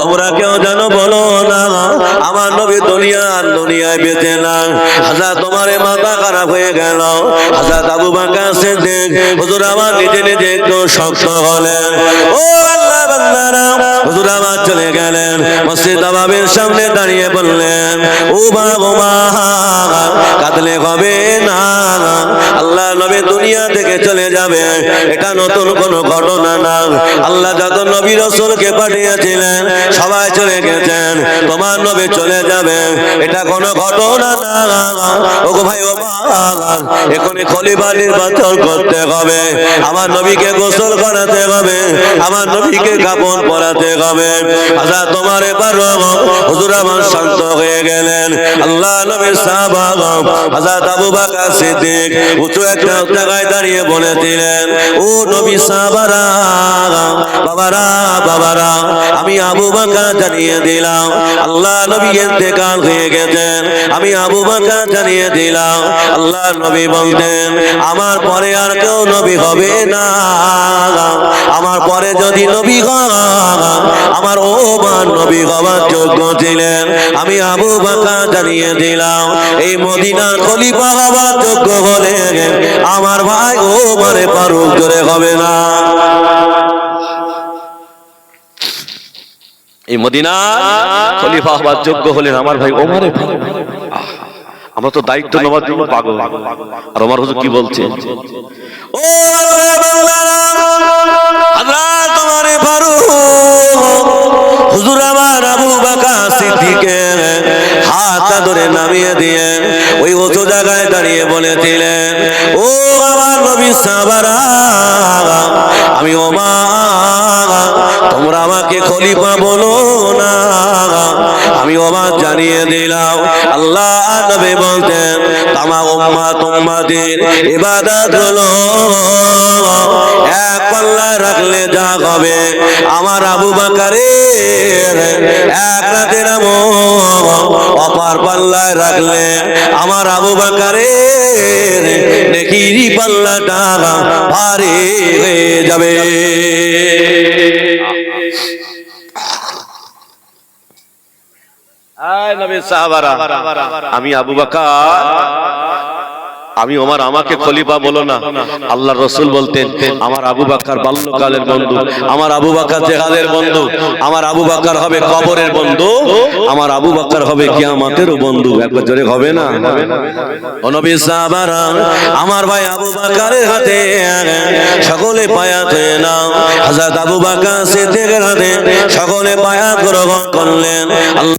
তোমরা কেউ জানো বলো না আমার নবী দুনিয়ার দুনিয়ায় বেঁচে চলে গেলেন। মসজিদ আবাবের সামনে দাঁড়িয়ে বললেন, ও বাবা কাঁদলে হবে না। আল্লাহ নবী দুনিয়া থেকে চলে যাবে। এটা নতুন কোন ঘটনা না। আল্লাহ যত নবী রসুলকে পাঠিয়েছিলেন, সবাই চলে গেছেন। তোমার নবী চলে যাবে। এটা কোনো ঘটনা না ও গো ভাই, ও এখনই খলিফা নির্বাচন করতে হবে। আমার নবীকে গোসল করাতে হবে, আমার নবীকে কাপড় পরাতে হবে। আচ্ছা তোমার এবার হুজুর আমার শান্ত হয়ে গেলেন। আল্লাহ নবীর সাহাবা হাজার আবু বাকার সিদ্দিক উঁচু একটা জায়গায় দাঁড়িয়ে বলেছিলেন, ও নবী সাহাবারা, বাবারা বাবারা, আমি আবু বাকার জানিয়ে দিলাম, আল্লাহ নবী ইন্তেকাল হয়ে গেছেন আমি আবু বাকার জানিয়ে দিলাম আল্লাহ নবী বলতেন, আমার পরে আর কেউ নবী হবে না। আমার পরে যদি নবী হয় আমার ও মান নবী হওয়ার যোগ্য ছিলেন। আমি আবু বাকা জানিয়ে দিলাম, এই মদিনার খলিফা হওয়ার যোগ্য হলে আমার ভাই ও মারে পারুক জোরে হবে না। এই মদিনা খলিফা হবার যোগ্য হলেন আমার ভাই ওমরে ফারুক। আমরা তো দায়িত্ব নেওয়ার জন্য পাগল। আর ওমর হুজুর কি বলছে? ও হুজুর আমার আবু বাকার সিদ্দিকের হাত ধরে নামিয়ে দিয়ে ওই উঁচু জায়গায় দাঁড়িয়ে বলেছিলেন ও আমার নবী সাহাবারা আমি ওমা তোমরা আমাকে খলিফা বলো না। আমি ওমা জানিয়ে দিলাম, আল্লাহ নবী বলতেন, তামা উম্মা, তোমাদের ইবাদত হলো এক পাল্লা রাখলে যা হবে। আমার আবু বাকারের এক রাতের অপার পাল্লায় রাখলে আমার আবু বাকারের দেখিরি পাল্লাটা ভারী হয়ে যাবে আয় নবীর সাহাবারা আমি আবু বাকার। আমি ওমর, আমাকে খলিফা বলো না। আল্লাহ রসুল বলতেন, আমার আবু বাকার বাল্যকালের বন্ধু, আমার আবু বাকার জেহাদের বন্ধু, আমার আবু বাকার হবে কবরের বন্ধু, আমার আবু বাকার হবে কিয়ামতেরও বন্ধু। একবার জোরে হবে না? আমার ভাই আবু বাকারের হাতে সকলে পায়াত নাও হযরত আবু বাকার সিদ্দিকের হাতে সকলে পায়াত গ্রহণ করলেন। আল্লাহ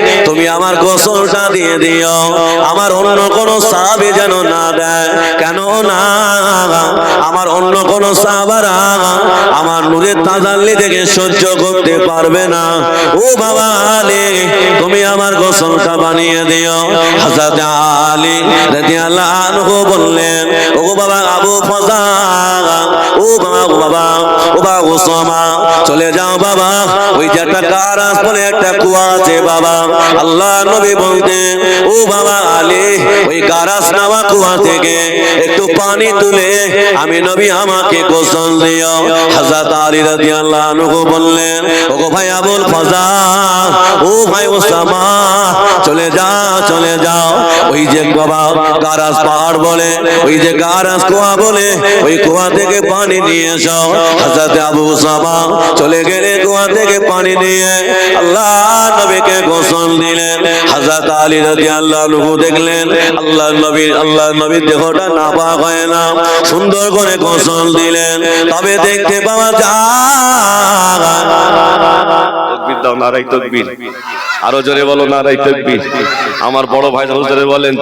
তুমি আমার গোসলটা দিয়ে দিও। আমার অন্য কোন সাহাবী যেন না দেয়। কেন না আমার অন্য কোন সাহাবারা আমার নূরের তাজাল্লি থেকে সহ্য করতে পারবে না। ও বাবা আলী তুমি আমার গোসলটা বানিয়ে দিও। হাজরত আলী রাদিয়াল্লাহু বললেন ও বাবা আবু ফজা ও বাবা ও বাবা ও বাবা ওসামা চলে যাও বাবা। ওই যে একটা কারাস বলে একটা কুয়া আছে বাবা। আল্লাহ নবী বলতেন, ও বাবা আলী, ওই গারাস নামা কুয়া থেকে একটু পানি তুলে আমি নবী আমাকে গোসল দিও। হাজরত আলী রাদিয়াল্লাহু আনহু বললেন, ওগো ভাই আবুল ফজা ও ভাই ওসামা, চলে যাও চলে যাও। ওই যে বাবা গারাস পাহাড় বলে, ওই যে গারাস কুয়া বলে, ওই কুয়া থেকে পানি নিয়ে এসো। হযরত আবু ওসামা চলে গেলে কুয়া থেকে পানি নিয়ে আল্লাহ নবীকে গোসল হযরত আলী দেখলেন আল্লাহ নবীর আল্লাহ নবীর দেহটা হয় না। সুন্দর করে গোসল দিলেন। তবে দেখতে পাওয়া যায় নারাই তকবীর। আরও জোরে বলো নারাই তকবীর। আমার বড় ভাই জোরে বলেন